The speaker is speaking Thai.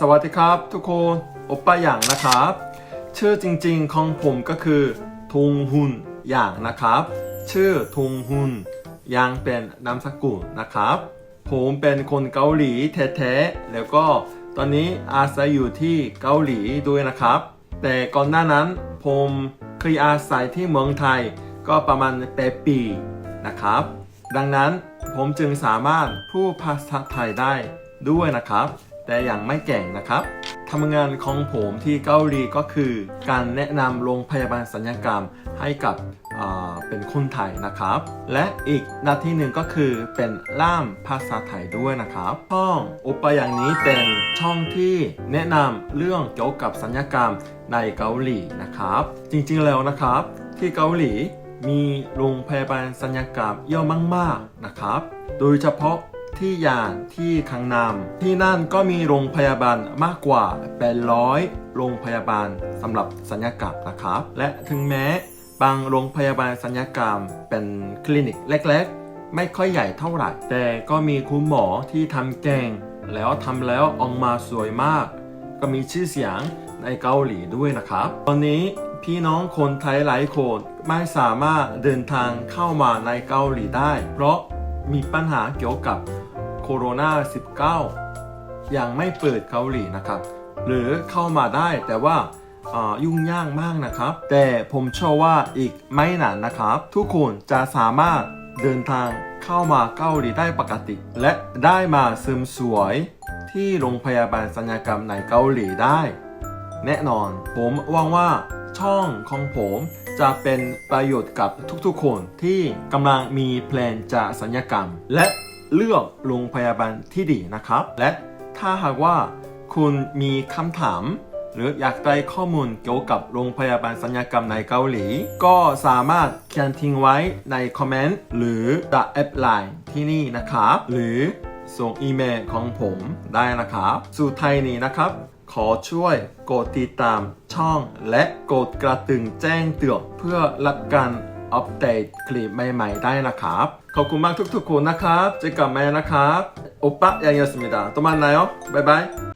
สวัสดีครับ ทุกคนโอปป้าอย่างนะครับ ชื่อจริงๆของผมก็คือทงฮุนอย่างนะครับ ชื่อทงฮุนยังเป็นนามสกุลนะครับ ผมเป็นคนเกาหลีแท้ๆแล้วก็ตอนนี้อาศัยอยู่ที่เกาหลีด้วยนะครับ แต่ก่อนหน้านั้นผมเคยอาศัยที่เมืองไทยก็ประมาณแปดปีนะครับ ดังนั้นผมจึงสามารถพูดภาษาไทยได้ด้วยนะครับ แต่ยังไม่เก่งนะครับทำงานของผมที่เกาหลีก็คือ การแนะนำโรงพยาบาลสัญญกรรมให้กับเป็นคนไทยนะครับ และอีกหน้าที่หนึ่งก็คือเป็นล่ามภาษาไทยด้วยนะครับ ช่องอุปอย่างนี้เป็นช่องที่แนะนำเรื่องเกี่ยวกับสัญญกรรมในเกาหลีนะครับ จริงๆแล้วนะครับ ที่เกาหลีมีโรงพยาบาลสัญญกรรมเยอะมากๆนะครับ โดยเฉพาะ ที่ยานที่คังนามที่นั่นก็มีโรงพยาบาลมากกว่าเป็นร้อยโรงพยาบาลสำหรับสัญญกรรมนะครับ และถึงแม้บางโรงพยาบาลสัญญกรรมเป็นคลินิกเล็กๆ ไม่ค่อยใหญ่เท่าไหร่ แต่ก็มีคุณหมอที่ทำเก่งแล้วทำแล้วออกมาสวยมาก ก็มีชื่อเสียงในเกาหลีด้วยนะครับ ตอนนี้พี่น้องคนไทยหลายคนไม่สามารถเดินทางเข้ามาในเกาหลีได้ เพราะมีปัญหาเกี่ยวกับ โคโรนา19 ยังไม่เปิดเกาหลีนะครับ หรือเข้ามาได้แต่ว่าายุ่งยากมากนะครับ แต่ผมเชื่อว่าอีกไม่นานนะครับ ทุกคนจะสามารถเดินทางเข้ามาเกาหลีได้ปกติ และได้มาเสริมสวยที่โรงพยาบาลสัญญกรรมในเกาหลีได้ แน่นอนผมหวังว่าช่องของผมจะเป็นประโยชน์กับทุกๆคนที่กำลังมีแพลนจะสัญญกรรม และ เลือกโรงพยาบาลที่ดีนะครับ และถ้าหากว่าคุณมีคำถาม หรืออยากได้ข้อมูลเกี่ยวกับโรงพยาบาลสัญญกรรมในเกาหลี ก็สามารถเขียนทิ้งไว้ในคอมเมนต์หรือจะแอดไลน์ที่นี่นะครับ หรือส่งอีเมลของผมได้นะครับ สุดท้ายนี้นะครับ ขอช่วยกดติดตามช่องและกดกระตึงแจ้งเตือนเพื่อรับการ อัปเดตคลิปใหม่ๆได้นะครับ ขอบคุณมากทุกๆคนนะครับเจอกันใหม่นะครับโอปะยังยอสมิดาตัวมันนายอ๋บ๊ายบาย